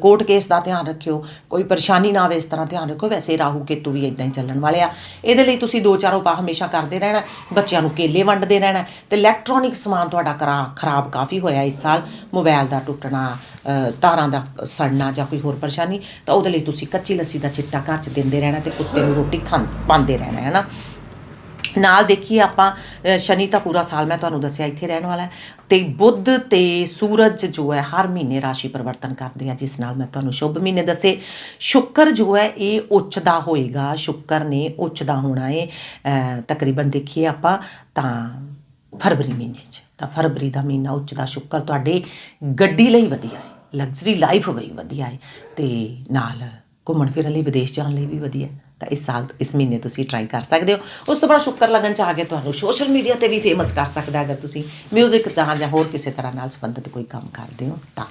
ਕੋਰਟ ਕੇਸ ਦਾ ਧਿਆਨ ਰੱਖਿਓ, ਕੋਈ ਪਰੇਸ਼ਾਨੀ ਨਾ ਆਵੇ ਇਸ ਤਰ੍ਹਾਂ ਧਿਆਨ ਰੱਖੋ। ਵੈਸੇ ਰਾਹੂ ਕੇਤੂ ਵੀ ਇਦਾਂ ਹੀ ਚੱਲਣ ਵਾਲੇ ਆ। ਇਹਦੇ ਲਈ ਤੁਸੀਂ ਦੋ ਚਾਰ ਉਪਾਅ ਹਮੇਸ਼ਾ ਕਰਦੇ ਰਹਿਣਾ, ਬੱਚਿਆਂ ਨੂੰ ਕੇਲੇ ਵੰਡਦੇ ਰਹਿਣਾ ਤੇ ਇਲੈਕਟ੍ਰੋਨਿਕ ਸਮਾਨ ਤੁਹਾਡਾ ਕਰਾ, ਖਰਾਬ ਕਾਫੀ ਹੋਇਆ ਇਸ ਸਾਲ ਮੋਬਾਈਲ ਦਾ ਟੁੱਟਣਾ ਤਾਰਾਂ ਦਾ ਸੜਨਾ ਜਾਂ ਕੋਈ ਹੋਰ ਪਰੇਸ਼ਾਨੀ, ਤਾਂ ਉਹਦੇ ਲਈ ਤੁਸੀਂ ਕੱਚੀ ਲੱਸੀ ਦਾ ਚਿੱਟਾ ਘਰ 'ਚ ਦਿੰਦੇ ਰਹਿਣਾ ਤੇ ਕੁੱਤੇ ਨੂੰ ਰੋਟੀ ਖਾਂ, ਪਾਉਂਦੇ ਰਹਿਣਾ, ਹੈ ਨਾ? ਨਾਲ ਦੇਖੀਏ ਆਪਾਂ ਸ਼ਨੀ ਤਾਂ ਪੂਰਾ ਸਾਲ ਮੈਂ ਤੁਹਾਨੂੰ ਦੱਸਿਆ ਇੱਥੇ ਰਹਿਣ ਵਾਲਾ ਹੈ। ਤੇ ਬੁੱਧ ਤੇ ਸੂਰਜ ਜੋ ਹੈ, ਹਰ ਮਹੀਨੇ ਰਾਸ਼ੀ ਪਰਿਵਰਤਨ ਕਰਦੇ ਆ, ਜਿਸ ਨਾਲ ਮੈਂ ਤੁਹਾਨੂੰ ਸ਼ੁਭ ਮਹੀਨੇ ਦੱਸੇ। ਸ਼ੁੱਕਰ ਜੋ ਹੈ, ਇਹ ਉੱਚ ਦਾ ਹੋਏਗਾ, ਸ਼ੁੱਕਰ ਨੇ ਉੱਚ ਦਾ ਹੋਣਾ ਹੈ ਤਕਰੀਬਨ ਦੇਖੀਏ ਆਪਾਂ ਤਾਂ ਫਰਵਰੀ ਮਹੀਨੇ 'ਚ, ਤਾਂ ਫਰਵਰੀ ਦਾ ਮਹੀਨਾ ਉੱਚ ਦਾ ਸ਼ੁੱਕਰ ਤੁਹਾਡੇ ਗੱਡੀ ਲਈ ਵਧੀਆ ਹੈ ਲਗਜ਼ਰੀ ਲਾਈਫ ਲਈ ਵਧੀਆ ਹੈ ਤੇ ਨਾਲ ਘੁੰਮਣ ਫਿਰਨ ਲਈ, ਵਿਦੇਸ਼ ਜਾਣ ਲਈ ਵੀ ਵਧੀਆ ਹੈ। ਤਾਂ ਇਸ ਸਾਲ, ਇਸ ਮਹੀਨੇ ਤੁਸੀਂ ਟਰਾਈ ਕਰ ਸਕਦੇ ਹੋ। ਉਸ ਤੋਂ ਬਾਅਦ ਸ਼ੁੱਕਰ ਲੱਗਣ ਚ ਆ ਕੇ ਤੁਹਾਨੂੰ। ਸੋਸ਼ਲ ਮੀਡੀਆ ਤੇ ਵੀ ਫੇਮਸ ਕਰ ਸਕਦਾ ਅਗਰ ਤੁਸੀਂ। 뮤직 ਦਾ ਜਾਂ ਹੋਰ ਕਿਸੇ ਤਰ੍ਹਾਂ ਨਾਲ ਸੰਬੰਧਿਤ ਕੋਈ ਕੰਮ ਕਰਦੇ ਹੋ ਤਾਂ।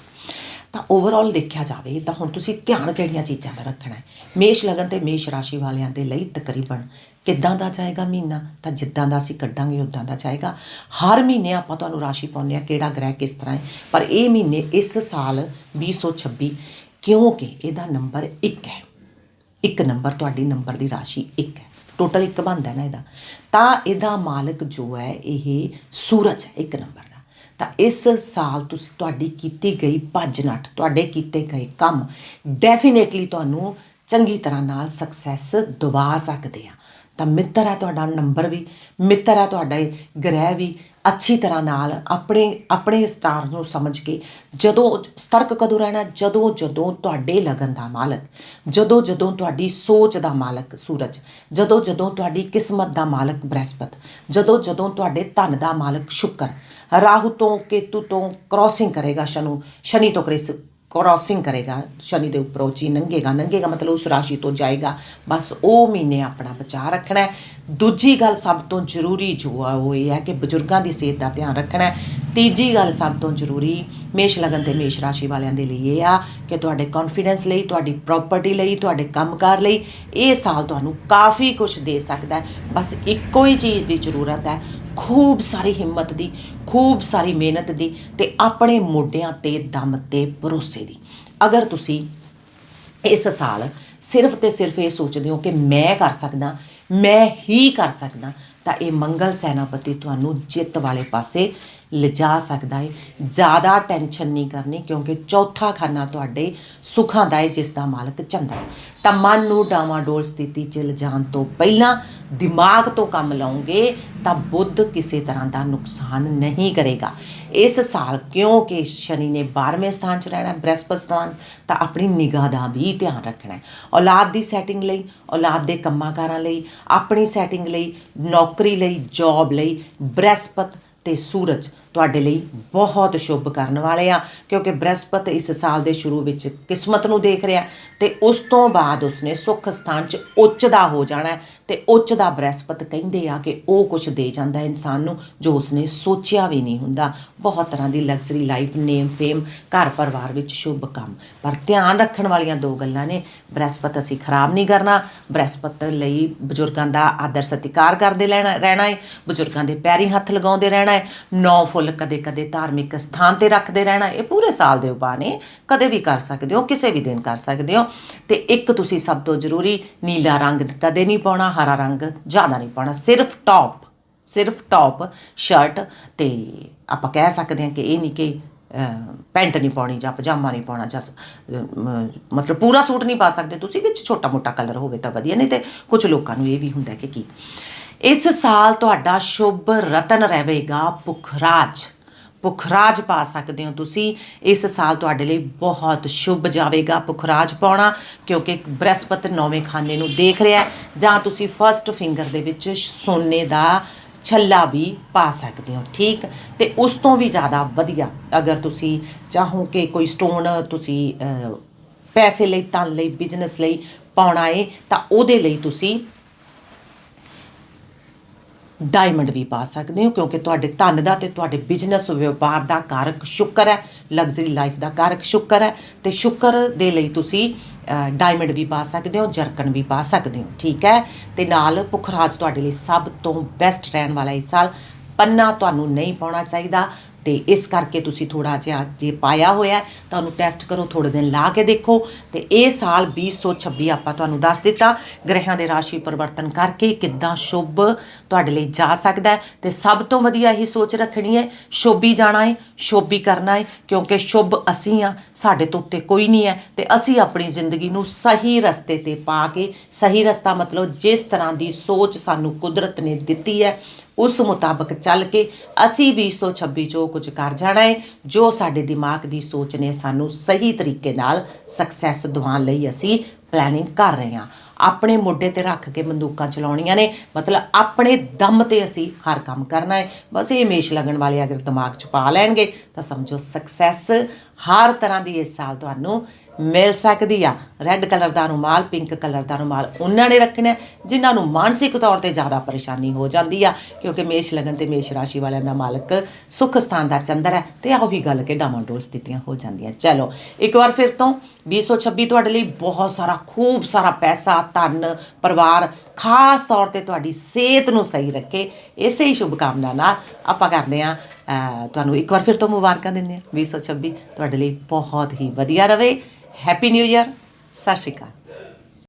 ਤਾਂ ਓਵਰਆਲ ਦੇਖਿਆ ਜਾਵੇ ਤਾਂ ਹੁਣ ਤੁਸੀਂ ਧਿਆਨ ਕਿਹੜੀਆਂ ਚੀਜ਼ਾਂ ਦਾ ਰੱਖਣਾ ਹੈ? ਮੇਸ਼ ਲਗਨ ਤੇ ਮੇਸ਼ ਰਾਸ਼ੀ ਵਾਲਿਆਂ ਦੇ ਲਈ ਤਕਰੀਬਨ ਕਿੱਦਾਂ ਦਾ ਜਾਏਗਾ ਮਹੀਨਾ? ਤਾਂ ਜਿੱਦਾਂ ਦਾ ਅਸੀਂ ਕੱਢਾਂਗੇ, ਉਦਾਂ ਦਾ ਜਾਏਗਾ। ਹਰ ਮਹੀਨੇ ਆਪਾਂ ਤੁਹਾਨੂੰ ਰਾਸ਼ੀ ਪਾਉਂਦੇ ਆ ਕਿਹੜਾ ਗ੍ਰਹਿ ਕਿਸ ਤਰ੍ਹਾਂ ਹੈ। ਪਰ ਇਹ ਮਹੀਨੇ ਇਸ ਸਾਲ 2026 ਕਿਉਂਕਿ ਇਹਦਾ ਨੰਬਰ 1 ਹੈ। ਇੱਕ ਨੰਬਰ, ਤੁਹਾਡੀ ਨੰਬਰ ਦੀ ਰਾਸ਼ੀ ਇੱਕ ਹੈ। ਟੋਟਲ ਇੱਕ ਬਣਦਾ ਨਾ ਇਹਦਾ। ਤਾਂ ਇਹਦਾ ਮਾਲਕ ਜੋ ਹੈ, ਇਹ ਸੂਰਜ ਹੈ, ਇੱਕ ਨੰਬਰ ਦਾ। ਤਾਂ ਇਸ ਸਾਲ ਤੁਸੀਂ ਤੁਹਾਡੀ ਕੀਤੀ ਗਈ ਭੱਜ ਨੱਠ, ਤੁਹਾਡੇ ਕੀਤੇ ਗਏ ਕੰਮ ਡੈਫੀਨੇਟਲੀ ਤੁਹਾਨੂੰ ਚੰਗੀ ਤਰ੍ਹਾਂ ਨਾਲ ਸਕਸੈਸ ਦਵਾ ਸਕਦੇ ਆ। ਤਾਂ ਮਿੱਤਰ ਹੈ ਤੁਹਾਡਾ ਨੰਬਰ ਵੀ, ਮਿੱਤਰ ਹੈ ਤੁਹਾਡਾ ਗ੍ਰਹਿ ਵੀ ਅੱਛੀ ਤਰ੍ਹਾਂ ਨਾਲ ਆਪਣੇ ਆਪਣੇ ਸਟਾਰ ਨੂੰ ਸਮਝ ਕੇ ਜਦੋਂ ਸਤਰਕ ਕਦੋਂ ਰਹਿਣਾ, ਜਦੋਂ ਜਦੋਂ ਤੁਹਾਡੇ ਲਗਨ ਦਾ ਮਾਲਕ, ਜਦੋਂ ਜਦੋਂ ਤੁਹਾਡੀ ਸੋਚ ਦਾ ਮਾਲਕ ਸੂਰਜ, ਜਦੋਂ ਜਦੋਂ ਤੁਹਾਡੀ ਕਿਸਮਤ ਦਾ ਮਾਲਕ ਬ੍ਰਹਸਪਤ, ਜਦੋਂ ਜਦੋਂ ਤੁਹਾਡੇ ਧਨ ਦਾ ਮਾਲਕ ਸ਼ੁੱਕਰ, ਰਾਹੂ ਤੋਂ ਕੇਤੂ ਤੋਂ ਕ੍ਰਾਸਿੰਗ ਕਰੇਗਾ ਸ਼ਨੂ, ਸ਼ਨੀ ਤੋਂ ਕ੍ਰਿਸ ਕ੍ਰਾਸਿੰਗ ਕਰੇਗਾ, ਸ਼ਨੀ ਦੇ ਉੱਪਰੋਂ ਜੀ ਨੰਗੇਗਾ। ਨੰਗੇਗਾ ਮਤਲਬ ਉਸ ਰਾਸ਼ੀ ਤੋਂ ਜਾਏਗਾ। ਬਸ ਉਹ ਮਹੀਨੇ ਆਪਣਾ ਬਚਾਅ ਰੱਖਣਾ ਹੈ। ਦੂਜੀ ਗੱਲ ਸਭ ਤੋਂ ਜ਼ਰੂਰੀ ਜੋ ਆ ਉਹ ਇਹ ਹੈ ਕਿ ਬਜ਼ੁਰਗਾਂ ਦੀ ਸਿਹਤ ਦਾ ਧਿਆਨ ਰੱਖਣਾ ਹੈ। ਤੀਜੀ ਗੱਲ ਸਭ ਤੋਂ ਜ਼ਰੂਰੀ ਮੇਸ਼ ਲਗਨ ਤੇ ਮੇਸ਼ ਰਾਸ਼ੀ ਵਾਲਿਆਂ ਦੇ ਲਈ ਇਹ ਆ ਕਿ ਤੁਹਾਡੇ ਕੌਨਫੀਡੈਂਸ ਲਈ, ਤੁਹਾਡੀ ਪ੍ਰਾਪਰਟੀ ਲਈ, ਤੁਹਾਡੇ ਕੰਮਕਾਰ ਲਈ ਇਹ ਸਾਲ ਤੁਹਾਨੂੰ ਕਾਫੀ ਕੁਝ ਦੇ ਸਕਦਾ ਹੈ। ਬਸ ਇੱਕੋ ਹੀ ਚੀਜ਼ ਦੀ ਜ਼ਰੂਰਤ ਹੈ। ਖੂਬ ਸਾਰੀ ਹਿੰਮਤ ਦੀ, ਖੂਬ ਸਾਰੀ ਮਿਹਨਤ ਦੀ ਤੇ ਆਪਣੇ ਮੋਢਿਆਂ ਤੇ ਦਮ ਤੇ ਭਰੋਸੇ ਦੀ। ਅਗਰ ਤੁਸੀਂ ਇਸ ਸਾਲ ਸਿਰਫ ਤੇ ਸਿਰਫ ਇਹ ਸੋਚਦੇ ਹੋ ਕਿ ਮੈਂ ਕਰ ਸਕਦਾ, ਮੈਂ ਹੀ ਕਰ ਸਕਦਾ, ਤਾਂ ਇਹ ਮੰਗਲ ਸੈਨਾਪਤੀ ਤੁਹਾਨੂੰ ਜਿੱਤ ਵਾਲੇ ਪਾਸੇ ਲਿਜਾ ਸਕਦਾ ਹੈ ਜ਼ਿਆਦਾ ਟੈਨਸ਼ਨ ਨਹੀਂ ਕਰਨੀ ਕਿਉਂਕਿ ਚੌਥਾ ਖਾਨਾ ਤੁਹਾਡੇ ਸੁੱਖਾਂ ਦਾ ਹੈ ਜਿਸ ਦਾ ਮਾਲਕ ਚੰਦਰ ਹੈ ਤਾਂ ਮਨ ਨੂੰ ਡਾਵਾਡੋਲ ਸਥਿਤੀ ਚ ਲਿਜਾਣ ਤੋਂ ਪਹਿਲਾਂ ਦਿਮਾਗ ਤੋਂ ਕੰਮ ਲਓਗੇ ਤਾਂ ਬੁੱਧ ਕਿਸੇ ਤਰ੍ਹਾਂ ਦਾ ਨੁਕਸਾਨ ਨਹੀਂ ਕਰੇਗਾ। ਇਸ ਸਾਲ ਕਿਉਂਕਿ ਸ਼ਨੀ ਨੇ 12ਵੇਂ ਸਥਾਨ 'ਚ ਰਹਿਣਾ ਹੈ, ਸਥਾਨ ਤਾਂ ਆਪਣੀ ਨਿਗਾਹ ਦਾ ਵੀ ਧਿਆਨ ਰੱਖਣਾ ਹੈ ਔਲਾਦ ਦੀ ਸੈਟਿੰਗ ਲਈ ਔਲਾਦ ਦੇ ਕੰਮਾਂਕਾਰਾਂ ਲਈ ਆਪਣੀ ਸੈਟਿੰਗ ਲਈ ਨੌਕਰੀ ਲਈ ਜੌਬ ਲਈ ਬ੍ਰਹਸਪਤ ਤੇ ਸੂਰਜ। ਤੁਹਾਡੇ ਲਈ ਬਹੁਤ ਸ਼ੁਭ ਕਰਨ ਵਾਲੇ ਆ, ਕਿਉਂਕਿ ਬ੍ਰਹਸਪਤ ਇਸ ਸਾਲ ਦੇ ਸ਼ੁਰੂ ਵਿੱਚ ਕਿਸਮਤ ਨੂੰ ਦੇਖ ਰਿਹਾ ਤੇ ਉਸ ਤੋਂ ਬਾਅਦ ਉਸਨੇ ਸੁੱਖ ਸਥਾਨ 'ਚ ਉੱਚ ਦਾ ਹੋ ਜਾਣਾ ਹੈ ਤੇ ਉੱਚ ਦਾ ਬ੍ਰਹਸਪਤ ਕਹਿੰਦੇ ਆ ਕਿ ਉਹ ਕੁਝ ਦੇ ਜਾਂਦਾ ਇਨਸਾਨ ਨੂੰ ਜੋ ਉਸਨੇ ਸੋਚਿਆ ਵੀ ਨਹੀਂ ਹੁੰਦਾ। ਬਹੁਤ ਤਰ੍ਹਾਂ ਦੀ ਲਗਜ਼ਰੀ ਲਾਈਫ ਨੇਮ ਫੇਮ ਘਰ ਪਰਿਵਾਰ ਵਿੱਚ ਸ਼ੁਭ ਕੰਮ। ਪਰ ਧਿਆਨ ਰੱਖਣ ਵਾਲੀਆਂ ਦੋ ਗੱਲਾਂ ਨੇ, ਬ੍ਰਹਸਪਤ ਅਸੀਂ ਖਰਾਬ ਨਹੀਂ ਕਰਨਾ, ਬ੍ਰਹਸਪਤ ਲਈ ਬਜ਼ੁਰਗਾਂ ਦਾ ਆਦਰ ਸਤਿਕਾਰ ਕਰਦੇ ਲੈਣਾ, ਰਹਿਣਾ ਹੈ, ਬਜ਼ੁਰਗਾਂ ਦੇ ਪੈਰੀ ਹੱਥ ਲਗਾਉਂਦੇ ਰਹਿਣਾ ਹੈ, ਨੌ ਫੁੱਲ ਕਦੇ ਕਦੇ ਧਾਰਮਿਕ ਸਥਾਨ ਤੇ ਰੱਖਦੇ ਰਹਿਣਾ, ਇਹ ਪੂਰੇ ਸਾਲ ਦੇ ਉਪਾਅ ਨੇ ਕਦੇ ਵੀ ਕਰ ਸਕਦੇ ਹੋ, ਕਿਸੇ ਵੀ ਦਿਨ ਕਰ ਸਕਦੇ ਹੋ। ਤੇ ਇੱਕ ਤੁਸੀਂ ਸਭ ਤੋਂ ਜ਼ਰੂਰੀ, ਨੀਲਾ ਰੰਗ ਕਦੇ ਨਹੀਂ ਪਾਉਣਾ, ਹਰਾ ਰੰਗ ਜ਼ਿਆਦਾ ਨਹੀਂ ਪਾਉਣਾ, ਸਿਰਫ ਟੌਪ ਸਿਰਫ ਟੌਪ ਸ਼ਰਟ ਤੇ ਆਪਾਂ ਕਹਿ ਸਕਦੇ ਹਾਂ ਕਿ ਇਹ ਨਹੀਂ ਕਿ ਪੈਂਟ ਨਹੀਂ ਪਾਉਣੀ ਜਾਂ ਪਜਾਮਾ ਨਹੀਂ ਪਾਉਣਾ ਜਾਂ ਮਤਲਬ ਪੂਰਾ ਸੂਟ ਨਹੀਂ ਪਾ ਸਕਦੇ। ਤੁਸੀਂ ਵਿੱਚ ਛੋਟਾ ਮੋਟਾ ਕਲਰ ਹੋਵੇ ਤਾਂ ਵਧੀਆ, ਨਹੀਂ ਤੇ ਕੁਝ ਲੋਕਾਂ ਨੂੰ ਇਹ ਵੀ ਹੁੰਦਾ ਕਿ ਕੀ ਇਸ ਸਾਲ ਤੁਹਾਡਾ ਸ਼ੁਭ ਰਤਨ ਰਹੇਗਾ ਪੁਖਰਾਜ ਪੁਖਰਾਜ ਪਾ ਸਕਦੇ ਹੋ ਤੁਸੀਂ। ਇਸ ਸਾਲ ਤੁਹਾਡੇ ਲਈ ਬਹੁਤ ਸ਼ੁਭ ਜਾਵੇਗਾ ਪੁਖਰਾਜ ਪਾਉਣਾ, ਕਿਉਂਕਿ ਬ੍ਰਹਸਪਤ ਨੌਵੇਂ ਖਾਨੇ ਨੂੰ ਦੇਖ ਰਿਹਾ ਹੈ। ਜਾਂ ਤੁਸੀਂ ਫਰਸਟ ਫਿੰਗਰ ਦੇ ਵਿੱਚ ਸੋਨੇ ਦਾ ਛੱਲਾ ਵੀ ਪਾ ਸਕਦੇ ਹੋ, ਠੀਕ? ਤੇ ਉਸ ਤੋਂ ਵੀ ਜ਼ਿਆਦਾ ਵਧੀਆ ਅਗਰ ਤੁਸੀਂ ਚਾਹੋ ਕਿ ਕੋਈ ਸਟੋਨ ਤੁਸੀਂ ਪੈਸੇ ਲਈ ਤਨ ਲਈ ਬਿਜ਼ਨਸ ਲਈ ਪਾਉਣਾ ਏ, ਤਾਂ ਉਹਦੇ ਲਈ ਤੁਸੀਂ ਡਾਇਮੰਡ ਵੀ ਪਾ ਸਕਦੇ ਹੋ, ਕਿਉਂਕਿ ਤੁਹਾਡੇ ਧਨ ਦਾ ਤੇ ਤੁਹਾਡੇ ਬਿਜ਼ਨਸ ਵਪਾਰ ਦਾ ਕਾਰਕ ਸ਼ੁਕਰ ਹੈ ਲਗਜ਼ਰੀ ਲਾਈਫ ਦਾ ਕਾਰਕ ਸ਼ੁਕਰ ਹੈ, ਤੇ ਸ਼ੁਕਰ ਦੇ ਲਈ ਤੁਸੀਂ ਡਾਇਮੰਡ ਵੀ ਪਾ ਸਕਦੇ ਹੋ, ਜਰਕਨ ਵੀ ਪਾ ਸਕਦੇ ਹੋ, ਠੀਕ ਹੈ? ਤੇ ਨਾਲ ਪੁਖਰਾਜ ਤੁਹਾਡੇ ਲਈ ਸਭ ਤੋਂ ਬੈਸਟ ਰਹਿਣ ਵਾਲਾ ਇਸ ਸਾਲ ਪੰਨਾ ਤੁਹਾਨੂੰ ਨਹੀਂ ਪਾਉਣਾ ਚਾਹੀਦਾ ਤੇ ਇਸ ਕਰਕੇ ਤੁਸੀਂ ਥੋੜਾ ਜਿਹਾ ਜੇ ਪਾਇਆ ਹੋਇਆ ਤੁਹਾਨੂੰ ਟੈਸਟ ਕਰੋ ਥੋੜੇ ਦਿਨ ਲਾ ਕੇ ਦੇਖੋ ਤੇ ਇਹ ਸਾਲ 2026 ਆਪਾਂ ਤੁਹਾਨੂੰ ਦੱਸ ਦਿੱਤਾ। ਗ੍ਰਹਿਆਂ ਦੇ ਰਾਸ਼ੀ ਪਰਿਵਰਤਨ ਕਰਕੇ ਕਿੱਦਾਂ ਸ਼ੁਭ ਤੁਹਾਡੇ ਲਈ ਜਾ ਸਕਦਾ ਹੈ ਤੇ ਸਭ ਤੋਂ ਵਧੀਆ ਇਹੀ ਸੋਚ ਰੱਖਣੀ ਹੈ, ਸ਼ੋਭੀ ਜਾਣਾ ਹੈ, ਸ਼ੋਭੀ ਕਰਨਾ ਹੈ, ਕਿਉਂਕਿ ਸ਼ੁਭ ਅਸੀਂ ਆ ਸਾਡੇ ਤੋਂ ਉੱਤੇ ਕੋਈ ਨਹੀਂ ਹੈ ਤੇ ਅਸੀਂ ਆਪਣੀ ਜ਼ਿੰਦਗੀ ਨੂੰ ਸਹੀ ਰਸਤੇ ਤੇ ਪਾ ਕੇ, ਸਹੀ ਰਸਤਾ ਮਤਲਬ ਜਿਸ ਤਰ੍ਹਾਂ ਦੀ ਸੋਚ ਸਾਨੂੰ ਕੁਦਰਤ ਨੇ ਦਿੱਤੀ ਹੈ ਉਸ ਮੁਤਾਬਕ ਚੱਲ ਕੇ ਅਸੀਂ 2026 ਜੋ ਕੁਝ ਕਰ ਜਾਣਾ ਹੈ ਜੋ ਸਾਡੇ ਦਿਮਾਗ ਦੀ ਸੋਚ ਨੇ ਸਾਨੂੰ ਸਹੀ ਤਰੀਕੇ ਨਾਲ ਸਕਸੈਸ ਦਿਵਾਉਣ ਲਈ ਅਸੀਂ ਪਲੈਨਿੰਗ ਕਰ ਰਹੇ ਹਾਂ। ਆਪਣੇ ਮੋਢੇ ਤੇ ਰੱਖ ਕੇ ਬੰਦੂਕਾਂ ਚਲਾਉਣੀਆਂ ਨੇ, ਮਤਲਬ ਆਪਣੇ ਦਮ ਤੇ ਅਸੀਂ ਹਰ ਕੰਮ ਕਰਨਾ ਹੈ ਬਸ ਇਹ ਮੇਸ਼ ਲੱਗਣ ਵਾਲੇ ਅਗਰ ਦਿਮਾਗ 'ਚ ਪਾ ਲੈਣਗੇ, ਤਾਂ ਸਮਝੋ ਸਕਸੈਸ ਹਰ ਤਰ੍ਹਾਂ ਦੀ ਇਸ ਸਾਲ ਤੁਹਾਨੂੰ ਮਿਲ ਸਕਦੀ ਆ। ਰੈੱਡ ਕਲਰ ਦਾ ਰੁਮਾਲ ਪਿੰਕ ਕਲਰ ਦਾ ਰੁਮਾਲ ਉਹਨਾਂ ਨੇ ਰੱਖਣਾ ਹੈ, ਜਿਨ੍ਹਾਂ ਨੂੰ ਮਾਨਸਿਕ ਤੌਰ ਤੇ ਜ਼ਿਆਦਾ ਪਰੇਸ਼ਾਨੀ ਹੋ ਜਾਂਦੀ ਆ ਕਿਉਂਕਿ ਮੇਸ਼ ਲਗਨ ਤੇ ਮੇਸ਼ ਰਾਸ਼ੀ ਵਾਲਿਆਂ ਦਾ ਮਾਲਕ ਸੁਖ ਸਥਾਨ ਦਾ ਚੰਦਰ ਹੈ ਤੇ ਆਹੋ ਹੀ ਗੱਲ ਕਿ ਡਾਮਾਡੋਲ ਸਥਿਤੀਆਂ ਹੋ ਜਾਂਦੀਆਂ। ਚਲੋ ਇੱਕ ਵਾਰ ਫਿਰ ਤੋਂ 2026 ਤੁਹਾਡੇ ਲਈ ਬਹੁਤ ਸਾਰਾ ਖੂਬ ਸਾਰਾ ਪੈਸਾ ਧਨ ਪਰਿਵਾਰ ਖਾਸ ਤੌਰ ਤੇ ਤੁਹਾਡੀ ਸਿਹਤ ਨੂੰ ਸਹੀ ਰੱਖੇ, ਇਸੇ ਹੀ ਸ਼ੁਭ ਕਾਮਨਾ ਨਾਲ ਆਪਾਂ ਕਰਦੇ ਆ ਤੁਹਾਨੂੰ ਇੱਕ ਵਾਰ ਫਿਰ ਤੋਂ ਮੁਬਾਰਕਾਂ ਦਿੰਦੇ ਆ 2026 ਤੁਹਾਡੇ ਲਈ ਬਹੁਤ ਹੀ ਵਧੀਆ ਰਵੇ ਹੈਪੀ ਨਿਊ ਇਅਰ ਸਤਿ ਸ਼੍ਰੀ ਅਕਾਲ।